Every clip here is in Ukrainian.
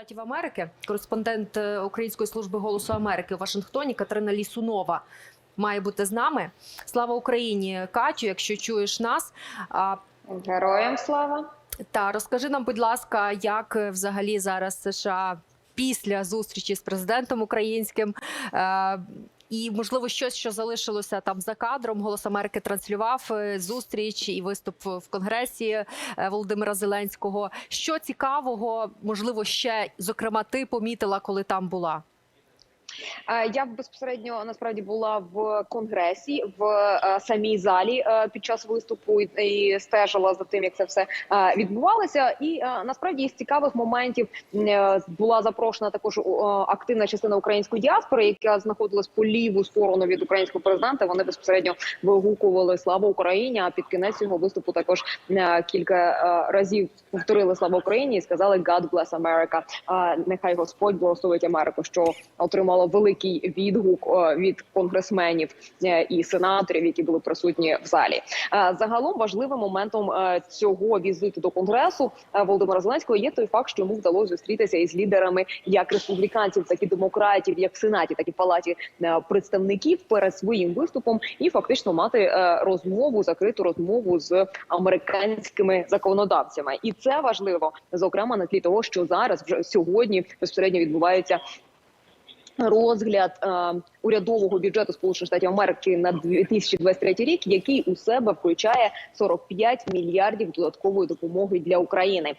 Штатів Америки, кореспондент е, Української служби голосу Америки у Вашингтоні Катерина Лісунова має бути з нами. Слава Україні, Катю, якщо чуєш нас. Героям слава. Та розкажи нам, будь ласка, як е, взагалі зараз США після зустрічі з президентом українським. І можливо щось, що залишилося там за кадром. Голос Америки транслював е, зустріч і виступ в конгресі е, Володимира Зеленського. Що цікавого, можливо, ще зокрема ти помітила, коли там була? Е, Я безпосередньо насправді була в конгресі в е, самій залі е, під час виступу і- стежила за тим, як це все відбувалося. І насправді із цікавих моментів була запрошена також активна частина української діаспори, яка знаходилась по ліву сторону від українського президента. Вони безпосередньо вигукували слава Україні. А під кінець його виступу також кілька разів повторили слава Україні і сказали God bless America. Нехай Господь благословить Америку, що отримало великий відгук від конгресменів е, і сенаторів, які були присутні в залі. Е, Загалом важливим моментом е, цього візиту до конгресу Володимира Зеленського є той факт, що йому вдалося зустрітися із лідерами як республіканців, так і демократів, як в сенаті, так і в палаті представників перед своїм виступом, і фактично мати розмову, закриту розмову з американськими законодавцями. І це важливо, зокрема на тлі того, що зараз вже сьогодні безпосередньо відбувається розгляд е, урядового бюджету Сполучених Штатів Америки на 2023 рік, який у себе включає 45 мільярдів додаткової допомоги для України. Е,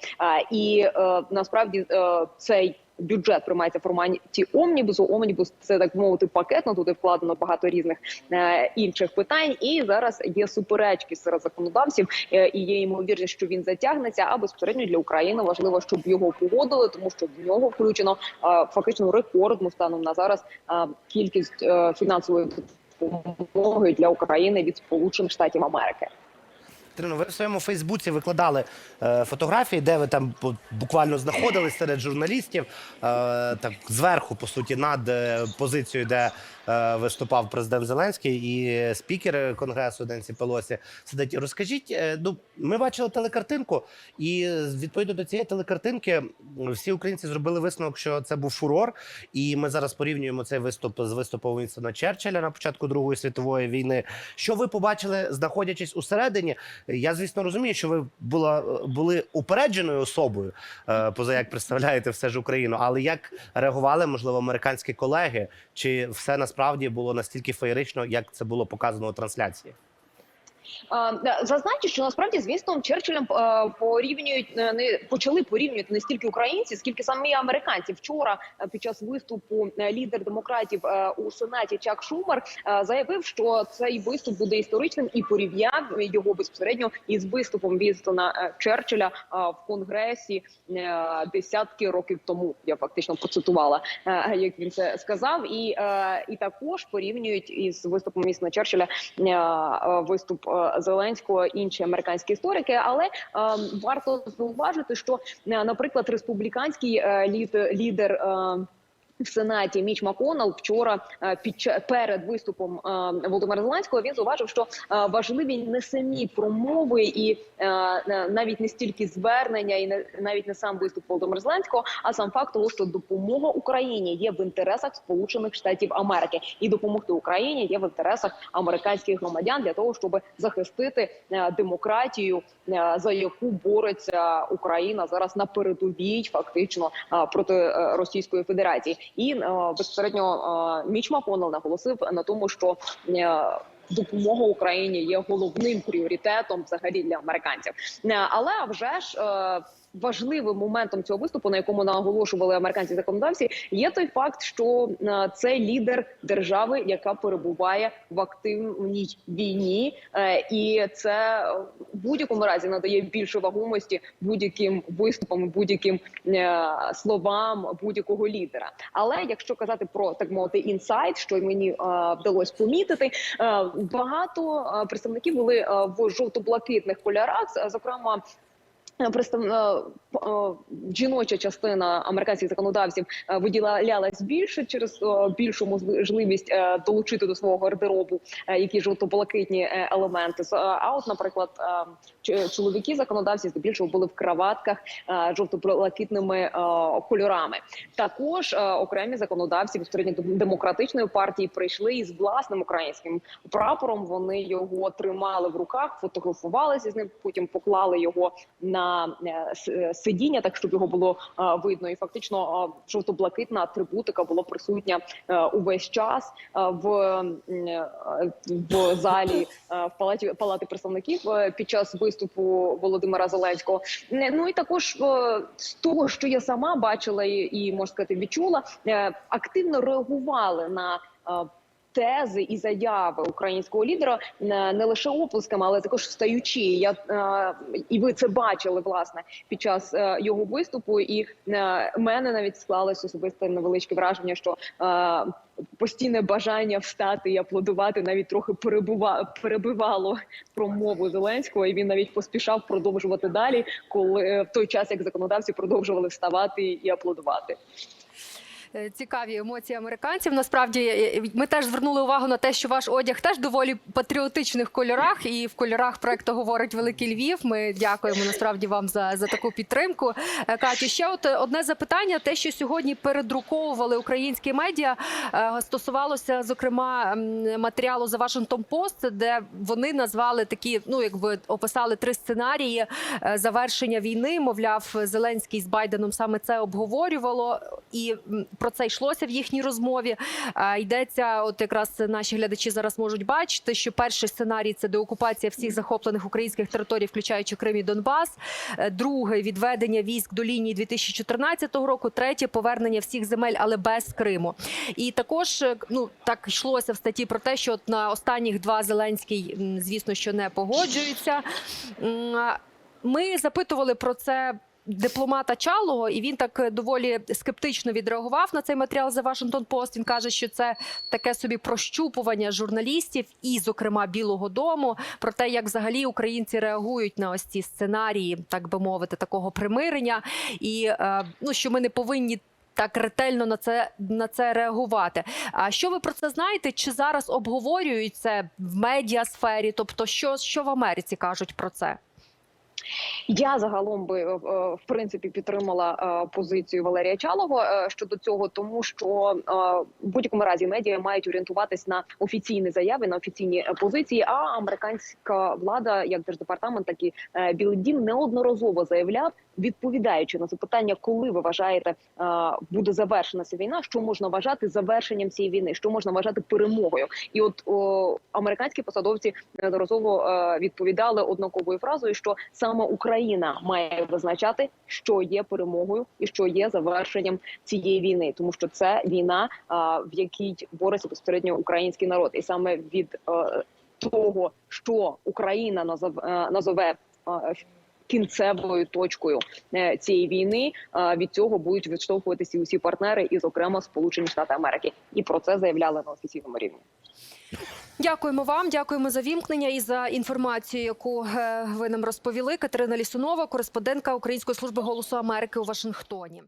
і е, насправді е, цей бюджет приймається в форматі омнібусу. Омнібус це так мовити пакетно. Туди вкладено багато різних е, інших питань. І зараз є суперечки серед законодавців, е, і є ймовірність, що він затягнеться. А безпосередньо для України важливо, щоб його погодили, тому що в нього включено е, фактично рекордну станом на зараз кількість фінансової допомоги для України від Сполучених Штатів Америки. Катерино, ви в своєму Фейсбуці викладали е, фотографії, де ви там бу- буквально знаходились серед журналістів. Е, так зверху, по суті, над е, позицією, де е, виступав президент Зеленський і спікер Конгресу Денсі Пелосі сидить. Розкажіть, е, ну ми бачили телекартинку, і відповідно до цієї телекартинки всі українці зробили висновок, що це був фурор. І ми зараз порівнюємо цей виступ з виступом Вінстона Черчилля на початку Другої світової війни. Що ви побачили, знаходячись усередині? Я звісно розумію, що ви була були упередженою особою, е, поза як представляєте все ж Україну. Але як реагували, можливо, американські колеги? Чи все насправді було настільки феєрично, як це було показано у трансляції? Да, Зазначу, що насправді з Вінстоном Черчиллем е, порівнюють е, не почали порівнювати не стільки українці, скільки самі американці. Вчора е, під час виступу е, лідер демократів е, у сенаті Чак Шумер е, заявив, що цей виступ буде історичним і порівняв його безпосередньо із виступом Вінстона е, Черчилля е, в конгресі е, десятки років тому. Я фактично процитувала, е, як він це сказав, і, е, і також порівнюють із виступом Вінстона Черчилля е, е, виступ е, Зеленського інші американські історики. Але е, варто зауважити, що, е, наприклад, республіканський е, лід- лідер. В Сенаті Міч Маконал вчора е, під перед виступом е, Володимира Зеленського він зауважив, що е, важливі не самі промови і навіть не стільки звернення, і навіть не сам виступ Володимира Зеленського, а сам факт того, що допомога Україні є в інтересах Сполучених Штатів Америки, і допомогти Україні є в інтересах американських громадян для того, щоб захистити демократію, за яку бореться Україна зараз на передовій, фактично проти Російської Федерації. І е, безпосередньо е, Міч Маконел наголосив на тому, що е, допомога Україні є головним пріоритетом взагалі для американців. Але вже ж. Важливим моментом цього виступу, на якому наголошували американські законодавці, є той факт, що е, це лідер держави, яка перебуває в активній війні, е, і це е, в будь-якому разі надає більше вагомості будь-яким виступам, будь-яким словам будь-якого лідера. Але якщо казати про так мовити інсайт, що мені вдалося помітити, багато представників були в жовто-блакитних кольорах, зокрема. Е, е, е, жіноча частина американських законодавців виділялась більше через більшу можливість долучити до свого гардеробу які жовто-блакитні елементи. А от, наприклад, чоловіки законодавці здебільшого були в краватках жовто-блакитними кольорами. Також окремі законодавці безпосередньо демократичної партії прийшли із власним українським прапором. Вони його тримали в руках, фотографувалися з ним. Потім поклали його на е, е, сидіння, так щоб його було е, видно. І фактично жовто-блакитна атрибутика була присутня увесь час в, в залі в палаті палати представників під час виступу Володимира Зеленського. Ну і також з того, що я сама бачила і, можна сказати, відчула, активно реагували на. Тези і заяви українського лідера е, не лише оплесками, але також встаючи. Я е, і ви це бачили власне під час е, його виступу. І мене навіть склалось особисте невеличке враження, що постійне бажання встати і аплодувати навіть трохи перебува, перебивало промову Зеленського, і він навіть поспішав продовжувати далі, коли в той час як законодавці продовжували вставати і аплодувати. Е, Цікаві емоції американців. Насправді е, ми теж звернули увагу на те, що ваш одяг теж доволі патріотичних кольорах, і в кольорах проекту говорить Великий Львів. Ми дякуємо насправді вам за, за таку підтримку. Е, Катю, ще от е, одне запитання: те, що сьогодні передруковували українські медіа, е, стосувалося зокрема матеріалу за Вашингтон Пост, де вони назвали такі, ну якби описали три сценарії е, завершення війни. Мовляв, Зеленський з Байденом саме це обговорювало, і про це йшлося в їхній розмові. Йдеться, от якраз наші глядачі зараз можуть бачити, що перший сценарій це деокупація всіх захоплених українських територій, включаючи Крим і Донбас. Е, Другий відведення військ до лінії 2014 року. Третє повернення всіх земель, але без Криму. І також е, ну так йшлося в статті про те, що от на останніх два Зеленський, звісно, що не погоджується. Ми запитували про це. Дипломата Чалого, і він так е, доволі скептично відреагував на цей матеріал за Вашингтон Пост. Він каже, що це таке собі прощупування журналістів, і, зокрема, Білого Дому, про те, як взагалі українці реагують на ось ці сценарії, так би мовити, такого примирення, і е, ну що ми не повинні. Так ретельно на це на це реагувати. А що ви про це знаєте? Чи зараз обговорюють це в медіасфері? Тобто, що, що в Америці кажуть про це? Я загалом би е, в принципі підтримала е, позицію Валерія Чалова е, щодо цього, тому що е, в будь-якому разі медіа мають орієнтуватись на офіційні заяви, на офіційні е, позиції. А американська влада, як держдепартамент, так і е, Білий Дім неодноразово заявляв, відповідаючи на запитання, коли ви вважаєте, е, буде завершена війна, що можна вважати завершенням цієї війни, що можна вважати перемогою, і от о, американські посадовці неодноразово е, відповідали однаковою фразою, що саме Україна має визначати, що є перемогою і що є завершенням цієї війни, тому що це війна, в якій бореться безпосередньо український народ, і саме від е, того, що Україна е, назове. е, Кінцевою точкою цієї війни від цього будуть відштовхуватися усі партнери, і зокрема Сполучені Штати Америки, і про це заявляли на офіційному рівні. Дякуємо вам, дякуємо за вімкнення і за інформацію, яку е, ви нам розповіли. Катерина Лісунова, кореспондентка Української служби голосу Америки у Вашингтоні.